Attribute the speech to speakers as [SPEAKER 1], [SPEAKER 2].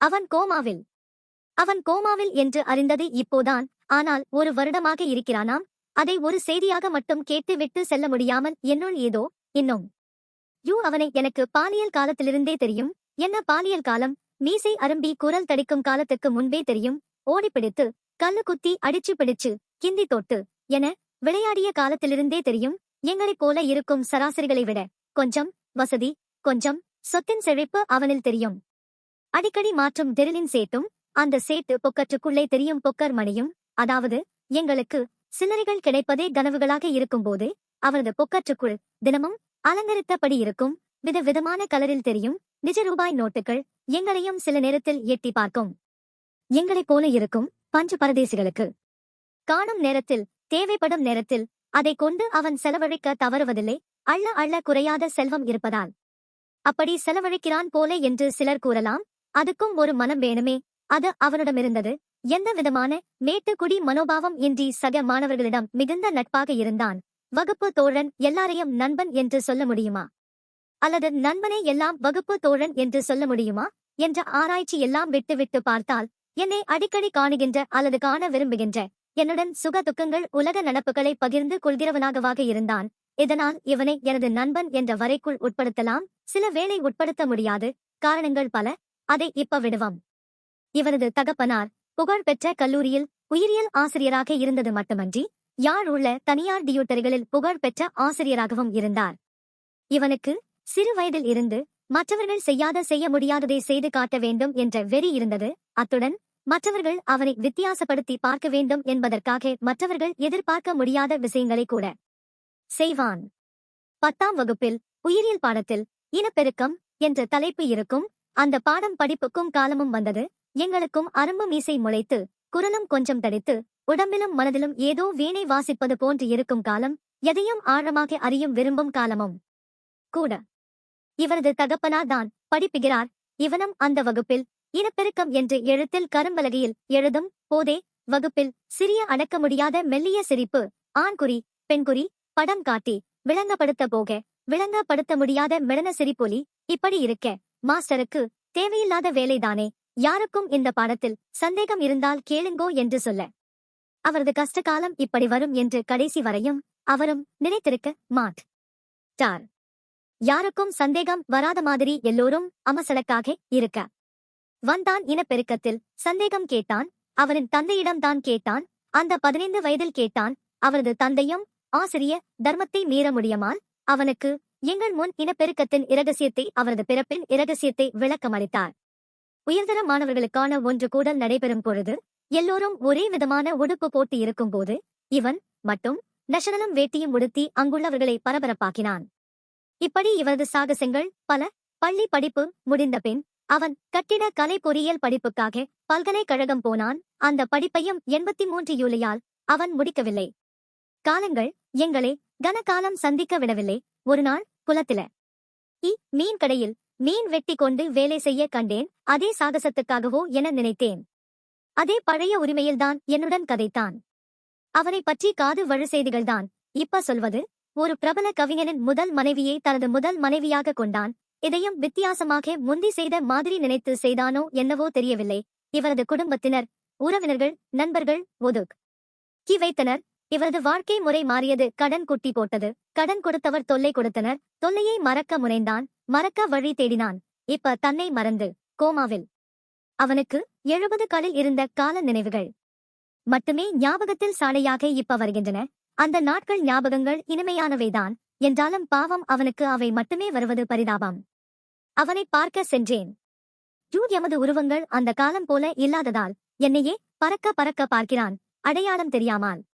[SPEAKER 1] அவன் கோமாவில். அவன் கோமாவில் என்று அறிந்தது இப்போதான். ஆனால் ஒரு வருடமாக இருக்கிறானாம். அதை ஒரு செய்தியாக மட்டும் கேட்டு விட்டு செல்ல முடியாமல் என்னுள் ஏதோ இன்னும். யூ அவனை எனக்கு பாலியல் காலத்திலிருந்தே தெரியும். என்ன பாலியல் காலம்? மீசை அரும்பி குரல் தடிக்கும் காலத்துக்கு முன்பே தெரியும். ஓடிப்பிடித்து கல்லு குத்தி அடிச்சு பிடிச்சு கிந்தி தொட்டு என விளையாடிய காலத்திலிருந்தே தெரியும். எங்களைப் போல இருக்கும் சராசரிகளை விட கொஞ்சம் வசதி கொஞ்சம் சொத்தின் செழிப்பு அவனில் தெரியும். அடிக்கடி மாற்றும் டெரிலின் சேட்டும் அந்த சேட்டு பொக்கற்றுக்குள்ளே தெரியும் பொக்கர் மணியும் அதாவது எங்களுக்கு சில்லறைகள் கிடைப்பதே கனவுகளாக இருக்கும்போது அவரது பொக்கற்றுக்குள் தினமும் அலங்கரித்தபடி இருக்கும் விதவிதமான கலரில் தெரியும் நிஜ ரூபாய் நோட்டுகள் எங்களையும் சில நேரத்தில் எட்டி பார்க்கும். எங்களைப் போல இருக்கும் பஞ்சு பரதேசிகளுக்கு. காணும் நேரத்தில் தேவைப்படும் நேரத்தில் அதை கொண்டு அவன் செலவழிக்க தவறுவதில்லை அள்ள அள்ள குறையாத செல்வம் இருப்பதால். அப்படி செலவழிக்கிறான் போல என்று சிலர் கூறலாம் அதுக்கும் ஒரு மனம் வேணுமே? அது அவனிடமிருந்தது. எந்த விதமான மேட்டுக்குடி மனோபாவம் இன்றி சக மாணவர்களிடம் மிகுந்த நட்பாக இருந்தான். வகுப்பு தோழன் எல்லாரையும் நண்பன் என்று சொல்ல முடியுமா? அல்லது நண்பனே எல்லாம் வகுப்பு தோழன் என்று சொல்ல முடியுமா? என்ற ஆராய்ச்சி எல்லாம் விட்டு விட்டு பார்த்தால் என்னை அடிக்கடி காணுகின்ற அல்லது காண விரும்புகின்ற என்னுடன் சுக துக்கங்கள் உலக நடப்புகளை பகிர்ந்து கொள்கிறவனாகவாக இருந்தான். இதனால் இவனை எனது நண்பன் என்ற வரைக்குள் உட்படுத்தலாம். சில வேளை உட்படுத்த முடியாது. காரணங்கள் பல. அதை இப்ப விடுவோம் இவரது தகப்பனார் புகழ்பெற்ற கல்லூரியில் உயிரியல் ஆசிரியராக இருந்தது மட்டுமன்றி யாழ் உள்ள தனியார் டியூட்டர்களில் புகழ்பெற்ற ஆசிரியராகவும் இருந்தார். இவனுக்கு சிறு வயதில் இருந்து மற்றவர்கள் செய்யாத செய்ய முடியாததை செய்து காட்ட வேண்டும் என்ற வெறி இருந்தது. அத்துடன் மற்றவர்கள் அவனை வித்தியாசப்படுத்தி பார்க்க வேண்டும் என்பதற்காக மற்றவர்கள் எதிர்பார்க்க முடியாத விஷயங்களை கூட செய்வான். பத்தாம் வகுப்பில் உயிரியல் பாடத்தில் இனப்பெருக்கம் என்ற தலைப்பு இருக்கும் அந்த பாடம் படிப்புக்கும் காலமும் வந்தது. எங்களுக்கும் அரும்பு மீசை முளைத்து குரலும் கொஞ்சம் தடித்து உடம்பிலும் மனதிலும் ஏதோ வீணை வாசிப்பது போன்று இருக்கும் காலம் எதையும் ஆழமாக அறியும் விரும்பும் காலமும். கூட. இவரது தகப்பனாதான் படிப்புகிறார். இவனும் அந்த வகுப்பில் இனப்பெருக்கம் என்று எழுத்தில் கரும்பலகையில் எழுதும் போதே வகுப்பில் சிறிய அடக்க முடியாத மெல்லிய சிரிப்பு ஆண்குறி பெண்குறி படம் காட்டி விளங்கப்படுத்த போக விளங்கப்படுத்த முடியாத மெடன சிரிப்பொலி இப்படி இருக்க. மாஸ்டருக்கு தேவையில்லாத வேலைதானே யாருக்கும் இந்த பாடத்தில் சந்தேகம் இருந்தால் கேளுங்கோ என்று சொல்ல. அவரது கஷ்டகாலம் இப்படி வரும் என்று கடைசி வரையும் அவரும் நினைத்திருக்க மாட். டார். யாருக்கும் சந்தேகம் வராத மாதிரி எல்லோரும் அமசலக்காக இருக்க. வந்தான் இனப்பெருக்கத்தில் சந்தேகம் கேட்டான் அவரின் தந்தையிடம்தான் கேட்டான் அந்த பதினைந்து வயதில் கேட்டான் அவரது தந்தையும் ஆசிரிய தர்மத்தை மீற முடியுமால் அவனுக்கு எங்கள் முன் இனப்பெருக்கத்தின் இரகசியத்தை அவரது பிறப்பின் இரகசியத்தை விளக்கமளித்தார். உயர்தர மாணவர்களுக்கான ஒன்று கூடல் நடைபெறும் பொழுது எல்லோரும் ஒரே விதமான உடுப்பு போட்டு இருக்கும்போது இவன் மட்டும் நஷனலும் வேட்டியும் உடுத்தி அங்குள்ளவர்களை பரபரப்பாக்கினான். இப்படி இவரது சாகசங்கள் பல பள்ளி படிப்பு முடிந்த பின் அவன் கட்டிட கலை பொறியியல் படிப்புக்காக பல்கலைக்கழகம் போனான். அந்த படிப்பையும் எண்பத்தி மூன்று யூலியால் அவன் முடிக்கவில்லை. காலங்கள் எங்களை கனகாலம் சந்திக்க விடவில்லை. ஒரு நாள் குளத்தில. இ மீன் கடையில் மீன் வெட்டி கொண்டு வேலை செய்ய கண்டேன் அதே சாகசத்துக்காகவோ என நினைத்தேன். அதே பழைய உரிமையில்தான் என்னுடன் கதைத்தான். அவனை பற்றி காது வழு செய்திகள்தான் இப்ப சொல்வது ஒரு பிரபல கவிஞனின் முதல் மனைவியை தனது முதல் மனைவியாக கொண்டான். இதையும் வித்தியாசமாக முந்தி செய்த மாதிரி நினைத்து செய்தானோ என்னவோ தெரியவில்லை. இவரது குடும்பத்தினர் உறவினர்கள் நண்பர்கள் ஒதுக். கி. வைத்தனர் இவரது வாழ்க்கை முறை மாறியது கடன் குட்டி போட்டது. கடன் கொடுத்தவர் தொல்லை கொடுத்தனர். தொல்லையை மறக்க முனைந்தான். மறக்க வழி தேடினான். இப்ப தன்னை மறந்து கோமாவில். அவனுக்கு எழுபது களில் இருந்த கால நினைவுகள். மட்டுமே ஞாபகத்தில் சாலையாக இப்ப வருகின்றன. அந்த நாட்கள் ஞாபகங்கள் இனிமையானவைதான். என்றாலும் பாவம் அவனுக்கு அவை மட்டுமே வருவது பரிதாபம். அவனை பார்க்க சென்றேன். ஜூ எமது உருவங்கள் அந்த காலம் போல இல்லாததால் என்னையே பறக்க பறக்க பார்க்கிறான். அடையாளம் தெரியாமல்.